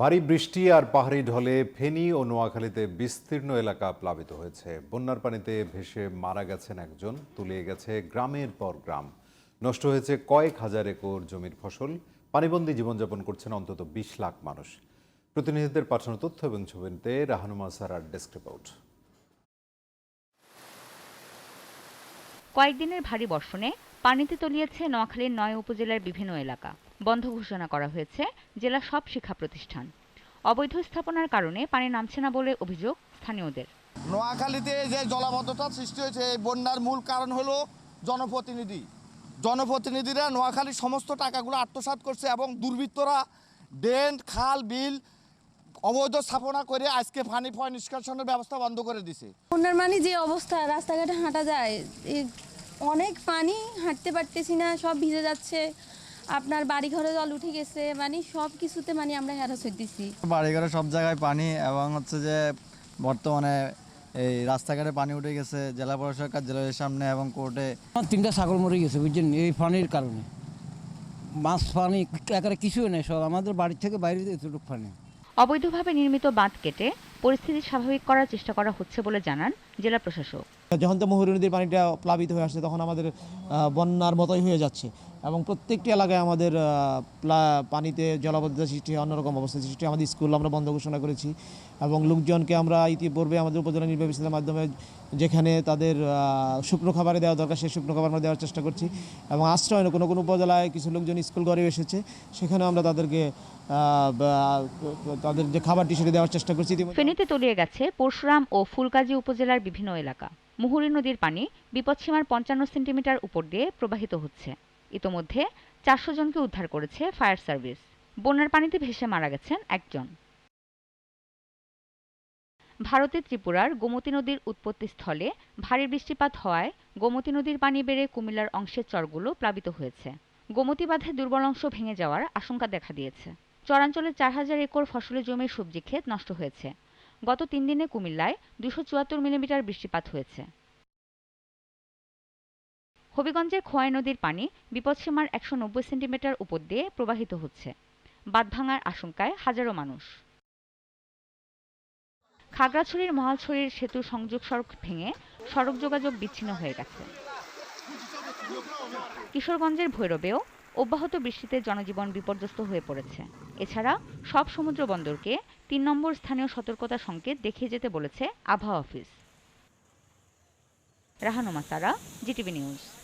ভারী বৃষ্টি আর পাহাড়ি ঢলে ফেনী ও নোয়াখালীতে বিস্তীর্ণ এলাকা প্লাবিত হয়েছে। বন্যার পানিতে ভেসে মারা গেছেন একজন, তুলিয়ে গেছে গ্রামের পর গ্রাম। নষ্ট হয়েছে কয়েক হাজার একর জমির ফসল। পানিবন্দী জীবনযাপন করছেন অন্তত বিশ লাখ মানুষ। প্রতিনিধিদের পাঠানো তথ্য এবং ছবিতে রাহানুমা সারার ডেস্ক রিপোর্ট। কয়েকদিনের ভারী বর্ষণে পানিতে তলিয়েছে নোয়াখালীর নয় উপজেলার বিভিন্ন এলাকা। বন্ধ ঘোষণা করা হয়েছে জেলার সব শিক্ষা প্রতিষ্ঠান। অবৈধ স্থাপনার কারণে পানি নামছে না বলে অভিযোগ স্থানীয়দের। নোয়াখালীতে যে জলাবদ্ধতার সৃষ্টি হয়েছে এই বন্যার মূল কারণ হলো জনপ্রতিনিধি। জনপ্রতিনিধিরা নোয়াখালীর সমস্ত টাকাগুলো আত্মসাৎ করছে এবং দুর্বৃত্তরা ড্রেন খাল বিল অবৈধ স্থাপনা করে আজকে পানি ফয় নিষ্কাশনের ব্যবস্থা বন্ধ করে দিছে। বন্যার মানে যে অবস্থা রাস্তাঘাটে হাঁটা যায় এই অনেক পানি হাঁটতে পারতেছি না সব ভিজে যাচ্ছে। আপনার বাড়ি ঘরে জল উঠে গেছে মানে সব কিছুতে মানে আমরা হ্যারাস হইতেছি বাড়িঘরে সব জায়গায় পানি এবং হচ্ছে যে বর্তমানে এই রাস্তাঘাটে পানি উঠে গেছে জেলা প্রশাসক কার্যালয়ের সামনে এবং কোর্টে। তিনটা ছাগল মরে গেছে বুঝছেন? এই পানির কারণে। মাছ পানি একেবারে কিছুই নেই সব আমাদের বাড়ির থেকে বাইরে এতটুকু পানি। অবৈধভাবে নির্মিত বাঁধ কেটে পরিস্থিতি স্বাভাবিক করার চেষ্টা করা হচ্ছে বলে জানান জেলা প্রশাসক। যখন তো মহুরী নদীর পানিটা প্লাবিত হয়ে আসছে তখন আমাদের বন্যার মতোই হয়ে যাচ্ছে। এবং প্রত্যেকটি এলাকায় আমাদের পানিতে জলাবদ্ধতা সৃষ্টি হয়, অন্যরকম অবস্থা সৃষ্টি হয়। আমাদের স্কুল আমরা বন্ধ ঘোষণা করেছি এবং লোকজনকে আমরা ইতিপূর্বে আমাদের উপজেলা নির্বাহী মাধ্যমে যেখানে তাদের শুকনো খাবারে দেওয়া দরকার সেই শুকনো খাবার আমরা দেওয়ার চেষ্টা করছি। এবং আশ্রয় কোনো কোনো উপজেলায় কিছু লোকজন স্কুল ঘরে এসেছে সেখানে আমরা তাদেরকে তাদের যে খাবারটি সেটা দেওয়ার চেষ্টা করছি। ফেনীতে তলিয়ে গেছে পরশুরাম ও ফুলগাজী উপজেলার বিভিন্ন এলাকা। মুহুরী নদীর পানি বিপদসীমার পঞ্চান্ন সেন্টিমিটার উপর দিয়ে প্রবাহিত হচ্ছে। ইতোমধ্যে চারশো জনকে উদ্ধার করেছে ফায়ার সার্ভিস। বন্যার পানিতে ভেসে মারা গেছেন একজন। ভারতের ত্রিপুরার গোমতী নদীর উৎপত্তিস্থলে ভারী বৃষ্টিপাত হওয়ায় গোমতী নদীর পানি বেড়ে কুমিল্লার অংশের চরগুলো প্লাবিত হয়েছে। গোমতী বাঁধে দুর্বল অংশ ভেঙে যাওয়ার আশঙ্কা দেখা দিয়েছে। চরাঞ্চলে চার হাজার একর ফসলের জমির সবজি ক্ষেত নষ্ট হয়েছে। গত তিন দিনে কুমিল্লায় দুশো চুয়াত্তর মিলিমিটার বৃষ্টিপাত হয়েছে। হবিগঞ্জের খোয়াই নদীর পানি বিপদসীমার একশো নব্বই সেন্টিমিটার উপর দিয়ে প্রবাহিত হচ্ছে। বাঁধ ভাঙার আশঙ্কায় হাজারো মানুষ। খাগড়াছড়ির মহালছড়ির সেতু সংযোগ সড়ক ভেঙে সড়ক যোগাযোগ বিচ্ছিন্ন হয়ে গেছে। কিশোরগঞ্জের ভৈরবেও অব্যাহত বৃষ্টিতে জনজীবন বিপর্যস্ত হয়ে পড়েছে। এছাড়া সব সমুদ্র বন্দরকে তিন নম্বর স্থানীয় সতর্কতা সংকেত দেখিয়ে যেতে বলেছে আবহাওয়া office. Rahanuma Sara, GTV news.